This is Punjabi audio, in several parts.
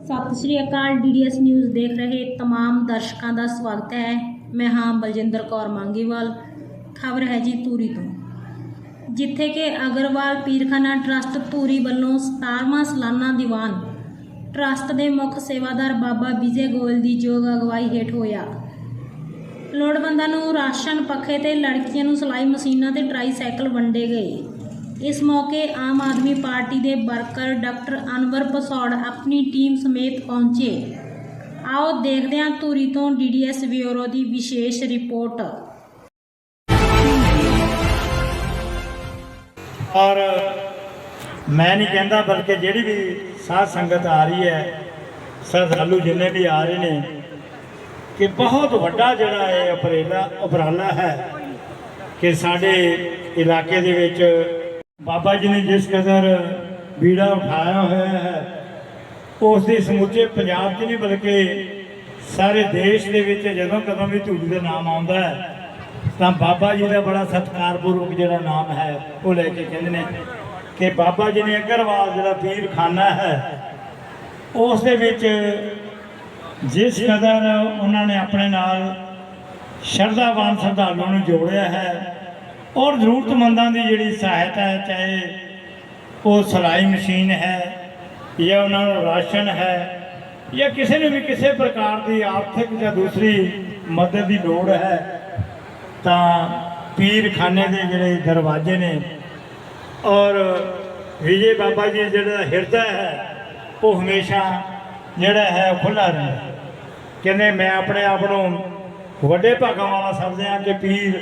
ਸਤਿ ਸ਼੍ਰੀ ਅਕਾਲ ਡੀਡੀਐਸ ਨਿਊਜ਼ ਦੇਖ ਰਹੇ तमाम ਦਰਸ਼ਕਾਂ ਦਾ ਸਵਾਗਤ ਹੈ ਮੈਂ ਹਾਂ ਬਲਜਿੰਦਰ ਕੌਰ ਮੰਗੀਵਾਲ ਖਬਰ ਹੈ ਜੀ ਧੂਰੀ ਤੋਂ ਜਿੱਥੇ ਕਿ ਅਗਰਵਾਲ ਪੀਰਖਾਨਾ ਟਰੱਸਟ ਧੂਰੀ ਵੱਲੋਂ 17ਵਾਂ ਸਾਲਾਨਾ ਦੀਵਾਨ ਟਰੱਸਟ ਦੇ ਮੁੱਖ ਸੇਵਾਦਾਰ ਬਾਬਾ ਵਿਜੇ ਗੋਇਲ ਦੀ ਯੋਗ ਅਗਵਾਈ ਹੇਠ ਹੋਇਆ ਲੋੜਵੰਦਾਂ ਨੂੰ ਰਾਸ਼ਨ ਪੱਖੇ ਤੇ ਲੜਕੀਆਂ ਨੂੰ ਸਿਲਾਈ ਮਸ਼ੀਨਾਂ ਤੇ ਟਰਾਈਸਾਈਕਲ ਵੰਡੇ ਗਏ ਇਸ ਮੌਕੇ ਆਮ ਆਦਮੀ ਪਾਰਟੀ ਦੇ ਵਰਕਰ ਡਾਕਟਰ ਅਨਵਰ ਪਸੌੜ ਆਪਣੀ ਟੀਮ ਸਮੇਤ ਪਹੁੰਚੇ। ਆਓ ਦੇਖਦੇ ਹਾਂ ਧੂਰੀ ਤੋਂ ਡੀਡੀਐਸ ਬਿਊਰੋ ਦੀ ਵਿਸ਼ੇਸ਼ ਰਿਪੋਰਟ। ਔਰ ਮੈਂ ਨਹੀਂ ਕਹਿੰਦਾ ਬਲਕਿ ਜਿਹੜੀ ਵੀ ਸਾਧ ਸੰਗਤ ਆ ਰਹੀ ਹੈ, ਸ਼ਰਧਾਲੂ ਜਿੰਨੇ ਵੀ ਆ ਰਹੇ ਨੇ, ਕਿ ਬਹੁਤ ਵੱਡਾ ਜਿਹੜਾ ਇਹ ਉਪਰੇਲਾ ਉਪਰਾਲਾ ਹੈ ਕਿ ਸਾਡੇ ਇਲਾਕੇ ਦੇ ਵਿੱਚ ਬਾਬਾ ਜੀ ਨੇ ਜਿਸ ਕਦਰ ਬੀੜਾ ਉਠਾਇਆ ਹੋਇਆ ਹੈ, ਉਸ ਦੇ ਸਮੁੱਚੇ ਪੰਜਾਬ 'ਚ ਨਹੀਂ ਬਲਕਿ ਸਾਰੇ ਦੇਸ਼ ਦੇ ਵਿੱਚ ਜਦੋਂ ਕਦੋਂ ਵੀ ਧੂਰੀ ਦਾ ਨਾਮ ਆਉਂਦਾ ਹੈ, ਤਾਂ ਬਾਬਾ ਜੀ ਦਾ ਬੜਾ ਸਤਿਕਾਰਪੂਰਵਕ ਜਿਹੜਾ ਨਾਮ ਹੈ, ਉਹ ਲੈ ਕੇ ਕਹਿੰਦੇ ਨੇ ਕਿ ਬਾਬਾ ਜੀ ਨੇ ਅਗਰਵਾਲ ਜਿਹੜਾ ਪੀਰਖਾਨਾ ਹੈ, ਉਸ ਦੇ ਵਿੱਚ ਜਿਸ ਕਦਰ ਉਹਨਾਂ ਨੇ ਆਪਣੇ ਨਾਲ ਸ਼ਰਧਾਵਾਨ ਸ਼ਰਧਾਲੂਆਂ ਨੂੰ ਜੋੜਿਆ ਹੈ ਔਰ ਜ਼ਰੂਰਤਮੰਦਾਂ ਦੀ ਜਿਹੜੀ ਸਹਾਇਤਾ ਹੈ, ਚਾਹੇ ਉਹ ਸਿਲਾਈ ਮਸ਼ੀਨ ਹੈ ਜਾਂ ਉਹਨਾਂ ਨੂੰ ਰਾਸ਼ਨ ਹੈ ਜਾਂ ਕਿਸੇ ਨੂੰ ਵੀ ਕਿਸੇ ਪ੍ਰਕਾਰ ਦੀ ਆਰਥਿਕ ਜਾਂ ਦੂਸਰੀ ਮਦਦ ਦੀ ਲੋੜ ਹੈ, ਤਾਂ ਪੀਰਖਾਨੇ ਦੇ ਜਿਹੜੇ ਦਰਵਾਜ਼ੇ ਨੇ ਔਰ ਵਿਜੇ ਬਾਬਾ ਜੀ ਜਿਹੜਾ ਹਿਰਦਾ ਹੈ, ਉਹ ਹਮੇਸ਼ਾ ਜਿਹੜਾ ਹੈ ਖੁੱਲਾ ਰਹਿੰਦਾ ਕਹਿੰਦੇ, ਮੈਂ ਆਪਣੇ ਆਪ ਨੂੰ ਵੱਡੇ ਭਾਗਾਂ ਵਾਲਾ ਸਮਝਦਾ ਕਿ ਪੀਰ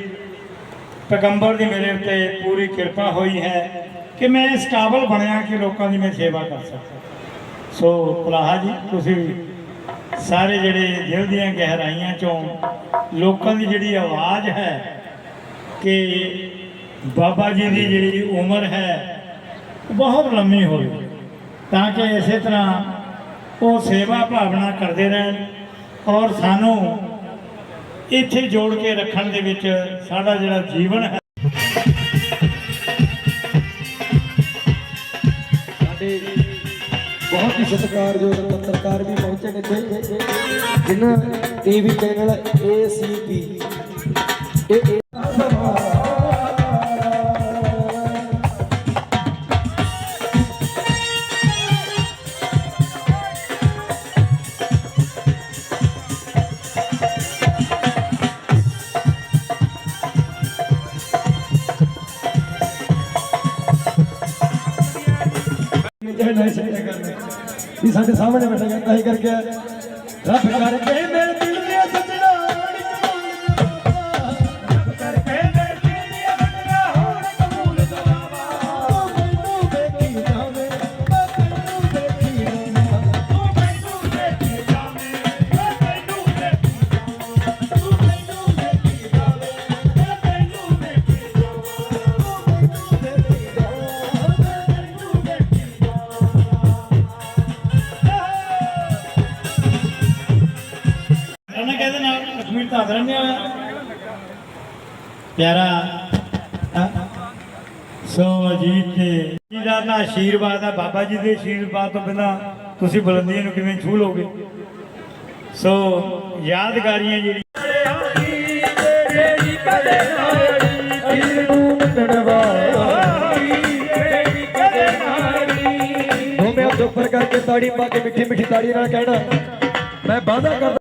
ਪੈਗੰਬਰ ਦੀ ਮੇਰੇ ਉੱਤੇ ਪੂਰੀ ਕਿਰਪਾ ਹੋਈ ਹੈ ਕਿ ਮੈਂ ਇਸ ਕਾਬਲ ਬਣਿਆ ਕਿ ਲੋਕਾਂ ਦੀ ਮੈਂ ਸੇਵਾ ਕਰ ਸਕਾਂ। ਸੋ ਕੁਲਾਹਾ ਜੀ, ਤੁਸੀਂ ਸਾਰੇ ਜਿਹੜੇ ਦਿਲ ਦੀਆਂ ਗਹਿਰਾਈਆਂ ਚੋਂ ਲੋਕਾਂ ਦੀ ਜਿਹੜੀ ਆਵਾਜ਼ ਹੈ ਕਿ ਬਾਬਾ ਜੀ ਦੀ ਜਿਹੜੀ ਉਮਰ ਹੈ, ਬਹੁਤ ਲੰਮੀ ਹੋਵੇ ਤਾਂ ਕਿ ਇਸੇ ਤਰ੍ਹਾਂ ਉਹ ਸੇਵਾ ਭਾਵਨਾ ਕਰਦੇ ਰਹਿਣ ਔਰ ਸਾਨੂੰ ਇੱਥੇ ਜੋੜ ਕੇ ਰੱਖਣ ਦੇ ਵਿੱਚ ਸਾਡਾ ਜਿਹੜਾ ਜੀਵਨ ਹੈ। ਸਾਡੇ ਬਹੁਤ ਹੀ ਸਤਿਕਾਰਯੋਗ ਪੱਤਰਕਾਰ ਵੀ ਪਹੁੰਚੇ ਨੇ ਇੱਥੇ, ਜਿਨ੍ਹਾਂ ਟੀਵੀ ਚੈਨਲ ACP ਇਹ ਇਹ ਜਿਹੜੇ ਨਹੀਂ ਸੱਚੇ ਕਰਨੇ। ਵੀ ਸਾਡੇ ਸਾਹਮਣੇ ਬੈਠਾ ਜਾਂਦਾ ਹੀ ਕਰਕੇ ਰੱਬ ਕਰਕੇ ਮੇਰੇ ਕਸ਼ਮੀਰ ਤਾਂ ਆ ਪਿਆਰਾ ਸੋ ਅਜੀਤ ਤੇ ਜੀ ਦਾ ਨਾ ਆਸ਼ੀਰਵਾਦ ਆ ਬਾਬਾ ਜੀ ਦੇ ਆਸ਼ੀਰਵਾਦ ਤੋਂ ਬਿਨਾ ਤੁਸੀਂ ਬੁਲੰਦੀਆਂ ਨੂੰ ਕਿਵੇਂ ਛੂ ਲੋਗੇ ਸੋ ਯਾਦਗਾਰੀਆਂ ਜਿਹੜੀ ਤੇਰੀ ਕਦੇ ਨਾਲੀ ਦਿਲ ਨੂੰ ਮੰਨਣ ਉੱਪਰ ਕਰਕੇ ਤਾੜੀ ਪਾ ਕੇ ਮਿੱਠੀ ਮਿੱਠੀ ਤਾੜੀ ਨਾਲ ਕਹਿਣਾ, ਮੈਂ ਵਾਅਦਾ ਕਰਦਾ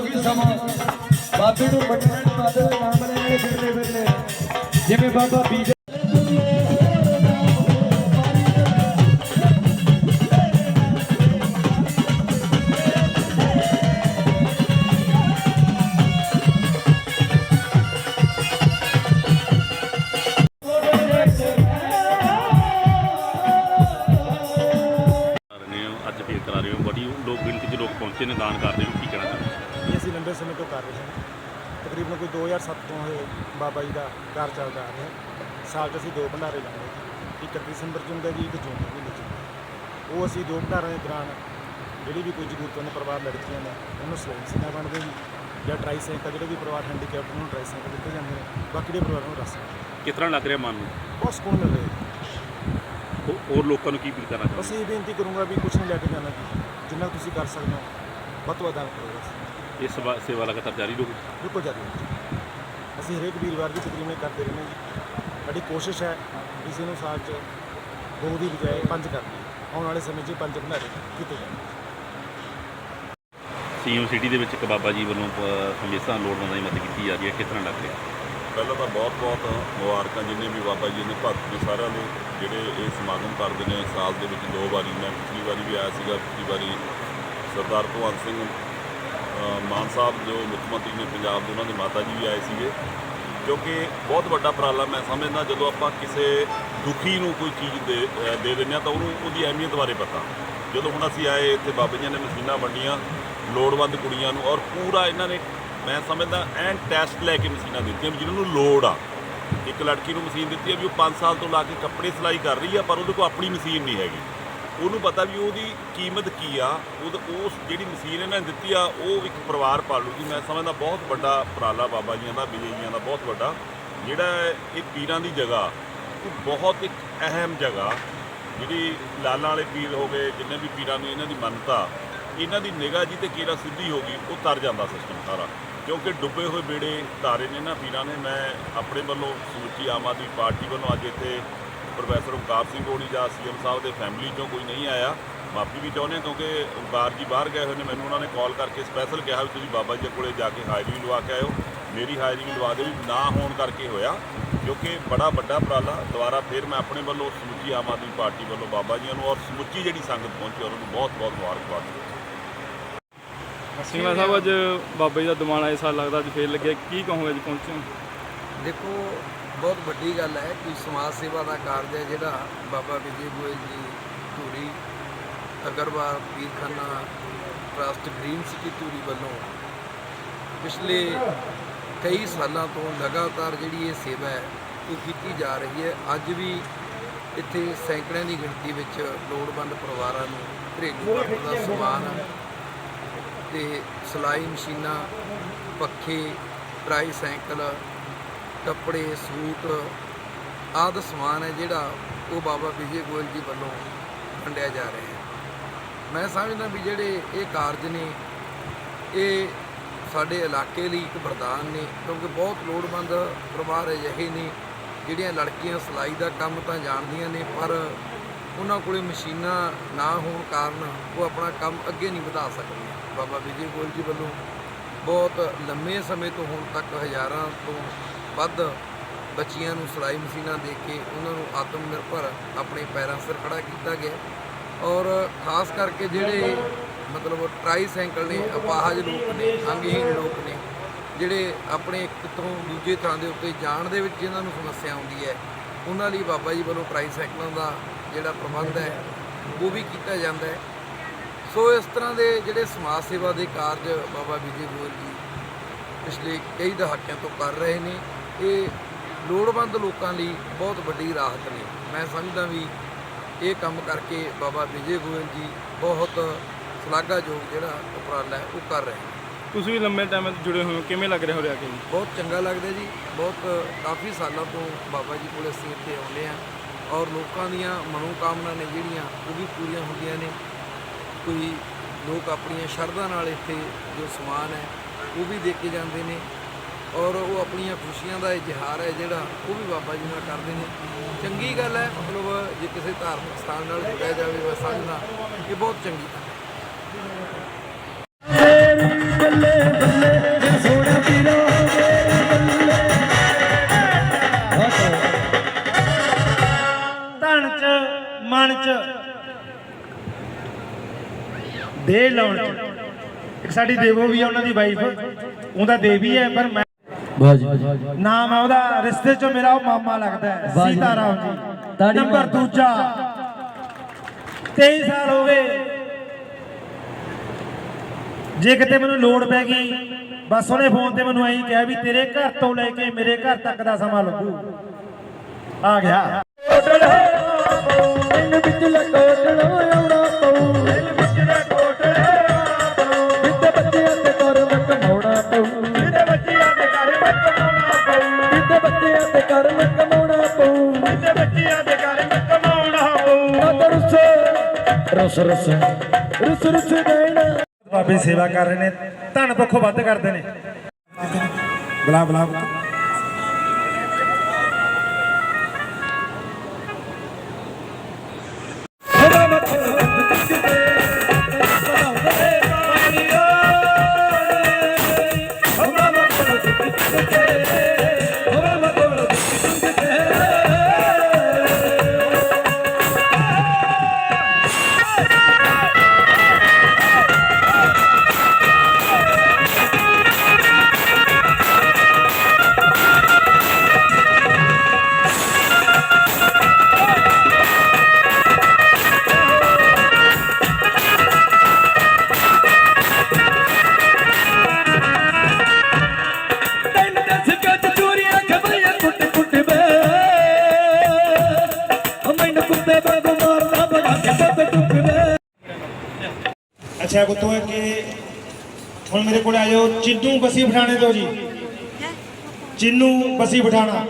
ਕੱਲ ਸਮਾਂ। ਬਾਬੇ ਨੂੰ ਮੰਨਣ ਬਾਬੇ ਦਾ ਨਾਮ ਲੈਣੇ ਫਿਰਦੇ ਫਿਰਦੇ। ਜਿਵੇਂ ਬਾਬਾ ਬੀਜ 2007 ਤੋਂ ਇਹ ਬਾਬਾ ਜੀ ਦਾ ਘਰ ਚੱਲਦਾ ਆ ਰਿਹਾ। ਸਾਲ 'ਚ ਅਸੀਂ ਦੋ ਭੰਡਾਰੇ ਲਾਉਂਦੇ ਜੀ। ਇੱਕ ਦਸੰਬਰ 'ਚ ਹੁੰਦਾ ਜੀ ਇੱਕ ਜੂਨ ਦੇ ਮਹੀਨੇ 'ਚ। ਉਹ ਅਸੀਂ ਦੋ ਭੰਡਾਰਿਆਂ ਦੇ ਦੌਰਾਨ ਜਿਹੜੀ ਵੀ ਕੋਈ ਜ਼ਰੂਰਤਮੰਦ ਪਰਿਵਾਰ ਲੜਕੀਆਂ ਦਾ ਉਹਨੂੰ ਸਲੂਨ ਸਿੰਘਾਂ ਬਣਦੇ ਜੀ। ਜਾਂ ਟਰਾਈਸਾਈਕਲ ਜਿਹੜੇ ਵੀ ਪਰਿਵਾਰ ਹੈਂਡੀਕੈਪਟ ਨੂੰ ਟਰਾਈਸਾਈਕਲ ਦਿੱਤੇ ਜਾਂਦੇ ਨੇ। ਬਾਕੀ ਦੇ ਪਰਿਵਾਰਾਂ ਨੂੰ ਰਸ ਕਿਸ ਤਰ੍ਹਾਂ ਲੱਗ ਰਿਹਾ ਮਨ ਨੂੰ? ਬਹੁਤ ਸਕੂਨ ਮਿਲ ਰਿਹਾ ਜੀ। ਹੋ- ਹੋਰ ਲੋਕਾਂ ਨੂੰ ਕੀ ਅਪੀਲ ਕਰਨਾ ਬਸ ਚਾਹੁੰਦੇ ਇਹ ਬੇਨਤੀ ਕਰੂੰਗਾ ਵੀ ਕੁਝ ਨਹੀਂ ਲੈ ਕੇ ਜਾਣਾ ਜੀ। ਜਿੰਨਾ ਤੁਸੀਂ ਕਰ ਸਕਦੇ ਹੋ ਵੱਧ ਤੋਂ ਵੱਧ ਦਾਨ ਕਰੋ ਬਸ। ਇਸ ਸੇਵਾ- ਸੇਵਾ ਲਗਾਤਾਰ ਜਾਰੀ ਰਹੂ ਬਿਲਕੁਲ ਜਾਰੀ ਹੈ ਅਸੀਂ ਹਰੇਕ ਵੀਰਵਾਰ ਦੀ ਤਕਰੀਬਨ ਕਰਦੇ ਰਹਿੰਦੇ ਹਾਂ ਜੀ। ਸਾਡੀ ਕੋਸ਼ਿਸ਼ ਹੈ ਕਿਸੇ ਨੂੰ ਸਾਲ 'ਚ ਦੋ ਦੀ ਬਜਾਏ ਪੰਜ ਕਰਨੀ ਆਉਣ ਵਾਲੇ ਸਮੇਂ 'ਚ ਪੰਜ ਭੰਡਾਰੇ ਕੀਤੇ ਜਾਣਗੇ ਸੀਐਮ ਸਿਟੀ ਦੇ ਵਿੱਚ ਇੱਕ ਬਾਬਾ ਜੀ ਵੱਲੋਂ ਅ, ਹਮੇਸ਼ਾ ਲੋੜਵੰਦਾਂ ਦੀ ਮਦਦ ਕੀਤੀ ਜਾ ਰਹੀ ਹੈ। ਕਿਸ ਤਰ੍ਹਾਂ ਲੱਗ ਰਿਹਾ? ਪਹਿਲਾਂ ਤਾਂ ਬਹੁਤ ਬਹੁਤ ਮੁਬਾਰਕਾਂ ਜਿੰਨੇ ਵੀ ਬਾਬਾ ਜੀ ਨੇ ਭਗਤ ਨੇ ਸਾਰਿਆਂ ਨੂੰ ਜਿਹੜੇ ਇਹ ਸਮਾਗਮ ਕਰਦੇ ਨੇ ਸਾਲ ਦੇ ਵਿੱਚ ਦੋ ਵਾਰੀ ਮੈਂ ਪਿਛਲੀ ਵਾਰੀ ਵੀ ਆਇਆ ਸੀਗਾ ਪਿਛਲੀ ਵਾਰੀ ਸਰਦਾਰ ਭਗਵੰਤ ਸਿੰਘ ਮਾਨ ਸਾਹਿਬ ਜੋ ਮੁੱਖ ਮੰਤਰੀ ਨੇ ਪੰਜਾਬ ਦੇ ਉਹਨਾਂ ਦੇ ਮਾਤਾ ਜੀ ਵੀ ਆਏ ਸੀਗੇ ਕਿਉਂਕਿ ਬਹੁਤ ਵੱਡਾ ਉਪਰਾਲਾ ਮੈਂ ਸਮਝਦਾ ਜਦੋਂ ਆਪਾਂ ਕਿਸੇ ਦੁਖੀ ਨੂੰ ਕੋਈ ਚੀਜ਼ ਦੇ ਦੇ ਦਿੰਦੇ ਹਾਂ ਤਾਂ ਉਹਨੂੰ ਉਹਦੀ ਅਹਿਮੀਅਤ ਬਾਰੇ ਪਤਾ। ਜਦੋਂ ਹੁਣ ਅਸੀਂ ਆਏ ਇੱਥੇ ਬਾਬਾ ਜੀ ਨੇ ਮਸ਼ੀਨਾਂ ਵੰਡੀਆਂ, ਲੋੜਵੰਦ ਕੁੜੀਆਂ ਨੂੰ ਔਰ ਪੂਰਾ ਇਹਨਾਂ ਨੇ ਮੈਂ ਸਮਝਦਾ ਐਨ ਟੈਸਟ ਲੈ ਕੇ ਮਸ਼ੀਨਾਂ ਦਿੱਤੀਆਂ ਵੀ ਜਿਹਨਾਂ ਨੂੰ ਲੋੜ ਆ। ਇੱਕ ਲੜਕੀ ਨੂੰ ਮਸ਼ੀਨ ਦਿੱਤੀ ਆ ਵੀ ਉਹ 5 ਸਾਲ ਤੋਂ ਲਾ ਕੇ ਕੱਪੜੇ ਸਿਲਾਈ ਕਰ ਰਹੀ ਆ, ਪਰ ਉਹਦੇ ਕੋਲ ਆਪਣੀ ਮਸ਼ੀਨ ਨਹੀਂ ਹੈਗੀ। ਉਹਨੂੰ ਪਤਾ ਵੀ ਉਹਦੀ ਕੀਮਤ ਕੀ ਆ ਉਹ ਉਸ ਜਿਹੜੀ ਮਸ਼ੀਨ ਇਹਨਾਂ ਨੇ ਦਿੱਤੀ ਆ, ਉਹ ਇੱਕ ਪਰਿਵਾਰ ਪਾਲੂਗੀ ਮੈਂ ਸਮਝਦਾ ਬਹੁਤ ਵੱਡਾ ਉਪਰਾਲਾ ਬਾਬਾ ਜੀਆਂ ਦਾ, ਵਿਜੇ ਜੀਆਂ ਦਾ ਬਹੁਤ ਵੱਡਾ। ਜਿਹੜਾ ਇਹ ਪੀਰਾਂ ਦੀ ਜਗ੍ਹਾ ਉਹ ਬਹੁਤ ਇੱਕ ਅਹਿਮ ਜਗ੍ਹਾ। ਜਿਹੜੀ ਲਾਲਾਂ ਵਾਲੇ ਪੀਰ ਹੋ ਗਏ, ਜਿੰਨੇ ਵੀ ਪੀਰਾਂ ਨੂੰ ਇਹਨਾਂ ਦੀ ਮੰਨਤਾ, ਇਹਨਾਂ ਦੀ ਨਿਗਾਹ ਜੀ ਤੇ ਕੀਰਾ ਸਿੱਧੀ ਹੋ ਗਈ, ਉਹ ਤਰ ਜਾਂਦਾ ਸਿਸਟਮ ਸਾਰਾ। ਕਿਉਂਕਿ ਡੁੱਬੇ ਹੋਏ ਬੇੜੇ, ਤਾਰੇ ਨੇ ਇਹਨਾਂ ਪੀਰਾਂ ਨੇ। ਮੈਂ ਆਪਣੇ ਵੱਲੋਂ ਸਮੁੱਚੀ ਆਮ ਆਦਮੀ ਪਾਰਟੀ ਵੱਲੋਂ ਅੱਜ ਇੱਥੇ ਪ੍ਰੋਫੈਸਰ ਓਮਕਾਰ ਸਿੰਘ ਗੋੜੀ ਜਾਂ ਸੀਐਮ ਸਾਹਿਬ ਦੇ ਫੈਮਿਲੀ ਚੋਂ ਕੋਈ ਨਹੀਂ ਆਇਆ। ਮਾਫੀ ਵੀ ਚਾਹੁੰਦੇ ਕਿਉਂਕਿ ਓਮਕਾਰ ਜੀ ਬਾਹਰ ਗਏ ਹੋਏ ਨੇ ਮੈਨੂੰ ਉਹਨਾਂ ਨੇ ਕਾਲ ਕਰਕੇ ਸਪੈਸ਼ਲ ਕਿਹਾ ਵੀ ਤੁਸੀਂ ਬਾਬਾ ਜੀ ਦੇ ਕੋਲੇ ਜਾ ਕੇ ਹਾਜ਼ਰੀ ਲਵਾ ਕੇ ਆਇਓ। ਮੇਰੀ ਹਾਜ਼ਰੀ ਵੀ ਲਵਾ ਦਿਓ ਵੀ ਨਾ ਹੋਣ ਕਰਕੇ ਹੋਇਆ ਕਿਉਂਕਿ ਬੜਾ ਵੱਡਾ ਉਪਰਾਲਾ। ਦੁਬਾਰਾ ਫਿਰ ਮੈਂ ਆਪਣੇ ਵੱਲੋਂ ਸਮੁੱਚੀ ਆਮ ਆਦਮੀ ਪਾਰਟੀ ਵੱਲੋਂ ਬਾਬਾ ਜੀਆਂ ਨੂੰ ਔਰ ਸਮੁੱਚੀ ਜਿਹੜੀ ਸੰਗਤ ਪਹੁੰਚੀ ਉਹਨਾਂ ਨੂੰ ਬਹੁਤ ਬਹੁਤ ਮੁਬਾਰਕਬਾਦ। ਦਿੰਦਾ ਸਿੰਘਲਾ ਸਾਹਿਬ ਅੱਜ ਬਾਬਾ ਜੀ ਦਾ ਦਿਵਾਨਾ ਇਸ ਸਾਲ ਲੱਗਦਾ ਅੱਜ ਫੇਰ ਲੱਗਿਆ। ਕੀ ਕਹੋਗੇ ਜੀ ਪਹੁੰਚੇ? ਦੇਖੋ ਬਹੁਤ ਵੱਡੀ ਗੱਲ ਹੈ ਕਿ ਸਮਾਜ ਸੇਵਾ ਦਾ ਕਾਰਜ ਹੈ ਜਿਹੜਾ Baba Vijay Goyal ji Dhuri, Agarwal Pirkhana trust green city Dhuri ਵੱਲੋਂ ਪਿਛਲੇ ਕਈ ਸਾਲਾਂ ਤੋਂ ਲਗਾਤਾਰ ਜਿਹੜੀ ਇਹ ਸੇਵਾ ਹੈ ਉਹ ਕੀਤੀ ਜਾ ਰਹੀ ਹੈ। ਅੱਜ ਵੀ ਇੱਥੇ ਸੈਂਕੜਿਆਂ ਦੀ ਗਿਣਤੀ ਵਿੱਚ ਲੋੜਵੰਦ ਪਰਿਵਾਰਾਂ ਨੂੰ ਘਰੇਲੂ ਵਰਤ ਦਾ ਸਮਾਨ ਤੇ ਸਿਲਾਈ ਮਸ਼ੀਨਾਂ, ਪੱਖੇ ਟਰਾਈਸਾਈਕਲ ਕੱਪੜੇ, ਸੂਟ, ਆਦਿ ਸਮਾਨ ਹੈ ਜਿਹੜਾ ਉਹ ਬਾਬਾ ਵਿਜੇ ਗੋਇਲ ਜੀ ਵੱਲੋਂ ਵੰਡਿਆ ਜਾ ਰਿਹਾ ਹੈ। ਮੈਂ ਸਮਝਦਾ ਵੀ ਜਿਹੜੇ ਇਹ ਕਾਰਜ ਨੇ, ਇਹ ਸਾਡੇ ਇਲਾਕੇ ਲਈ ਇੱਕ ਵਰਦਾਨ ਨੇ, ਕਿਉਂਕਿ ਬਹੁਤ ਲੋੜਵੰਦ ਪਰਿਵਾਰ ਅਜਿਹੇ ਨੇ, ਜਿਹੜੀਆਂ ਲੜਕੀਆਂ ਸਿਲਾਈ ਦਾ ਕੰਮ ਤਾਂ ਜਾਣਦੀਆਂ ਨੇ, ਪਰ ਉਹਨਾਂ ਕੋਲੇ ਮਸ਼ੀਨਾਂ ਨਾ ਹੋਣ ਕਾਰਨ ਉਹ ਆਪਣਾ ਕੰਮ ਅੱਗੇ ਨਹੀਂ ਵਧਾ ਸਕਦੀਆਂ। ਬਾਬਾ ਵਿਜੇ ਗੋਇਲ ਜੀ ਵੱਲੋਂ ਬਹੁਤ ਲੰਮੇ ਸਮੇਂ ਤੋਂ ਹੁਣ ਤੱਕ ਹਜ਼ਾਰਾਂ ਤੋਂ ਵੱਧ ਬੱਚੀਆਂ ਨੂੰ ਸਿਲਾਈ ਮਸ਼ੀਨਾਂ ਦੇ ਕੇ ਉਹਨਾਂ ਨੂੰ ਆਤਮ ਨਿਰਭਰ ਆਪਣੇ ਪੈਰਾਂ ਸਿਰ ਖੜਾ ਕੀਤਾ ਗਿਆ। ਔਰ ਖਾਸ ਕਰਕੇ ਜਿਹੜੇ ਮਤਲਬ ਟਰਾਈਸਾਈਕਲ ਨੇ, ਅਪਾਹਜ ਲੋਕ ਨੇ, ਅੰਗਹੀਣ ਲੋਕ ਨੇ, ਜਿਹੜੇ ਆਪਣੇ ਇੱਕ ਤੋਂ ਦੂਜੇ ਥਾਂ ਦੇ ਉੱਤੇ ਜਾਣ ਦੇ ਵਿੱਚ ਜਿਨ੍ਹਾਂ ਨੂੰ ਸਮੱਸਿਆ ਆਉਂਦੀ ਹੈ, ਉਹਨਾਂ ਲਈ ਬਾਬਾ ਜੀ ਵੱਲੋਂ ਟਰਾਈ ਸਾਈਕਲਾਂ ਦਾ ਜਿਹੜਾ ਪ੍ਰਬੰਧ ਹੈ, ਉਹ ਵੀ ਕੀਤਾ ਜਾਂਦਾ ਹੈ। ਸੋ ਇਸ ਤਰ੍ਹਾਂ ਦੇ ਜਿਹੜੇ ਸਮਾਜ ਸੇਵਾ ਦੇ ਕਾਰਜ ਬਾਬਾ ਵਿਜੇ ਗੋਇਲ ਜੀ ਪਿਛਲੇ ਕਈ ਦਹਾਕਿਆਂ ਤੋਂ ਕਰ ਰਹੇ ਨੇ। ਇਹ ਲੋੜਵੰਦ ਲੋਕਾਂ ਲਈ ਬਹੁਤ ਵੱਡੀ ਰਾਹਤ ਨੇ। ਮੈਂ ਸਮਝਦਾ ਵੀ ਇਹ ਕੰਮ ਕਰਕੇ ਬਾਬਾ ਵਿਜੇ ਗੋਇਲ ਜੀ ਬਹੁਤ ਸ਼ਲਾਘਾਯੋਗ ਜਿਹੜਾ ਉਪਰਾਲਾ ਹੈ ਉਹ ਕਰ ਰਹੇ ਨੇ। ਤੁਸੀਂ ਵੀ ਲੰਮੇ ਟਾਈਮ ਤੋਂ ਜੁੜੇ ਹੋਏ ਹੋ ਕਿਵੇਂ ਲੱਗ ਰਿਹਾ ਹੋ ਰਿਹਾ ਕਿ ਬਹੁਤ ਚੰਗਾ ਲੱਗਦਾ ਜੀ। ਬਹੁਤ ਕਾਫੀ ਸਾਲਾਂ ਤੋਂ ਬਾਬਾ ਜੀ ਕੋਲ ਅਸੀਂ ਇੱਥੇ ਆਉਂਦੇ ਆ ਔਰ ਲੋਕਾਂ ਦੀਆਂ ਮਨੋਕਾਮਨਾ ਨੇ ਜਿਹੜੀਆਂ ਉਹ ਵੀ ਪੂਰੀਆਂ ਹੁੰਦੀਆਂ ਨੇ। ਕੋਈ ਲੋਕ ਆਪਣੀਆਂ ਸ਼ਰਧਾ ਨਾਲ ਇੱਥੇ ਜੋ ਸਮਾਨ ਹੈ ਉਹ ਵੀ ਦੇ ਕੇ ਜਾਂਦੇ ਨੇ। ਔਰ ਉਹ ਆਪਣੀਆਂ ਖੁਸ਼ੀਆਂ ਦਾ ਇਜ਼ਹਾਰ ਹੈ ਜਿਹੜਾ ਉਹ ਵੀ ਬਾਬਾ ਜੀ ਨਾਲ ਕਰਦੇ ਨੇ। ਚੰਗੀ ਗੱਲ ਹੈ, ਮਤਲਬ ਜੇ ਕਿਸੇ ਧਾਰਮਿਕ ਸਥਾਨ ਨਾਲ ਜੁੜਿਆ ਜਾਵੇ ਮੈਂ ਇਹ ਬਹੁਤ ਚੰਗੀ ਗੱਲ ਹੈ। ਬੱਲੇ ਬੱਲੇ ਸੋਹਣਾ ਪੀਰਾ ਧਨ ਚ, ਮਨ ਚ। ਦੇ ਲਾਉਣ ਚ। ਇੱਕ ਸਾਡੀ ਦੇਵੋ ਵੀ ਆ, ਉਹਨਾਂ ਦੀ ਵਾਈਫ ਉਹਦਾ ਦੇਵੀ ਹੈ, ਪਰ ਨਾਮ ਹੈ ਉਹਦਾ ਰਿਸ਼ਤੇ ਚ ਮੇਰਾ ਉਹ ਮਾਮਾ ਲੱਗਦਾ ਹੈ ਸੀਤਾ ਰਾਮ ਜੀ। ਨੰਬਰ ਦੂਜਾ। 23 ਸਾਲ ਹੋ ਗਏ। ਜੇ ਕਿਤੇ ਮੈਨੂੰ ਲੋੜ ਪੈ ਗਈ ਬਸ ਉਹਨੇ ਫੋਨ ਤੇ ਮੈਨੂੰ ਐਂ ਕਿਹਾ ਵੀ ਤੇਰੇ ਘਰ ਤੋਂ ਲੈ ਕੇ ਮੇਰੇ ਘਰ ਤੱਕ ਦਾ ਸਮਾਂ ਲੱਗੂ। ਆ ਗਿਆ। ਪਿੰਡ ਵਿੱਚ ਲਕੋਟਣਾ ਬੱਚਿਆਂ ਤੇ ਕਰਮ ਕਮਾਉਣਾ ਪਊ। ਬਿੱਦ ਬੱਚਿਆਂ ਤੇ ਕਰਮ ਕਮਾਉਣਾ ਪਊ। ਬਿੱਦ ਬੱਚਿਆਂ ਤੇ ਕਰਮ ਕਮਾਉਣਾ ਪਊ। ਰਸ ਰਸ ਰਸ ਰਸ ਰਸ ਦੇਣਾ ਬਾਬੇ ਸੇਵਾ ਕਰ ਰਹੇ ਨੇ ਧਨ ਪੱਖੋਂ ਵੱਧ ਕਰਦੇ ਨੇ। ਬਲਾ ਬਲਾ ਅੱਛਾ ਗੁੱਤੋ ਹੈ ਕਿ ਹੁਣ ਮੇਰੇ ਕੋਲ ਆ ਜਾਓ। ਚਿੰਨੂ ਬਸੀ ਬਿਠਾਣੇ ਦਿਓ ਜੀ। ਚਿੰਨੂ ਬਸੀ ਬਿਠਾਣਾ